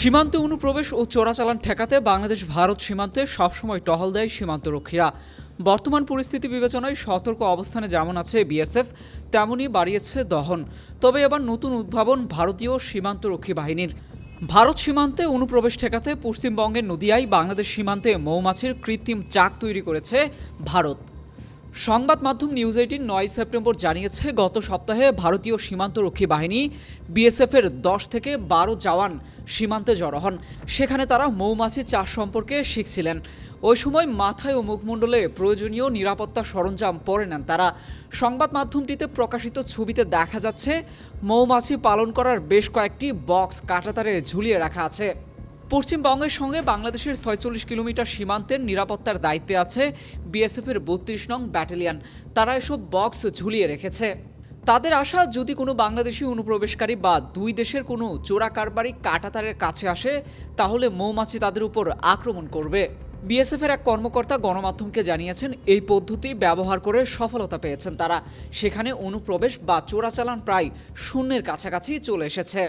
সীমান্তে অনুপ্রবেশ ও চোরাচালান ঠেকাতে বাংলাদেশ ভারত সীমান্তে সবসময় টহল দেয় সীমান্তরক্ষীরা। বর্তমান পরিস্থিতি বিবেচনায় সতর্ক অবস্থানে যেমন আছে বিএসএফ তেমনই বাড়িয়েছে দহন। তবে এবার নতুন উদ্ভাবন ভারতীয় সীমান্তরক্ষী বাহিনীর। ভারত সীমান্তে অনুপ্রবেশ ঠেকাতে পশ্চিমবঙ্গের নদিয়ায় বাংলাদেশ সীমান্তে মৌমাছির কৃত্রিম চাক তৈরি করেছে ভারত। সংবাদ মাধ্যম নিউজ এইটিন নয় সেপ্টেম্বর জানিয়েছে, গত সপ্তাহে ভারতীয় সীমান্তরক্ষী বাহিনী বিএসএফের দশ থেকে বারো জওয়ান সীমান্তে জড়ো হন। সেখানে তারা মৌমাছি চাষ সম্পর্কে শিখছিলেন। ওই সময় মাথায় ও মুখমণ্ডলে প্রয়োজনীয় নিরাপত্তা সরঞ্জাম পরে নেন তারা। সংবাদ মাধ্যমটিতে প্রকাশিত ছবিতে দেখা যাচ্ছে, মৌমাছি পালন করার বেশ কয়েকটি বক্স কাঁটাতারে ঝুলিয়ে রাখা আছে। পশ্চিমবঙ্গের সঙ্গে বাংলাদেশের ছয়চল্লিশ কিলোমিটার সীমান্তের নিরাপত্তার দায়িত্বে আছে বিএসএফের বত্রিশ নং ব্যাটালিয়ন। তারা এসব বক্স ঝুলিয়ে রেখেছে। তাদের আশা, যদি কোনো বাংলাদেশি অনুপ্রবেশকারী বা দুই দেশের কোনো চোরা কারবারি কাটাতারের কাছে আসে, তাহলে মৌমাছি তাদের উপর আক্রমণ করবে। বিএসএফের এক কর্মকর্তা গণমাধ্যমকে জানিয়েছেন, এই পদ্ধতি ব্যবহার করে সফলতা পেয়েছেন তারা। সেখানে অনুপ্রবেশ বা চোরাচালান প্রায় শূন্যের কাছাকাছি চলে এসেছে।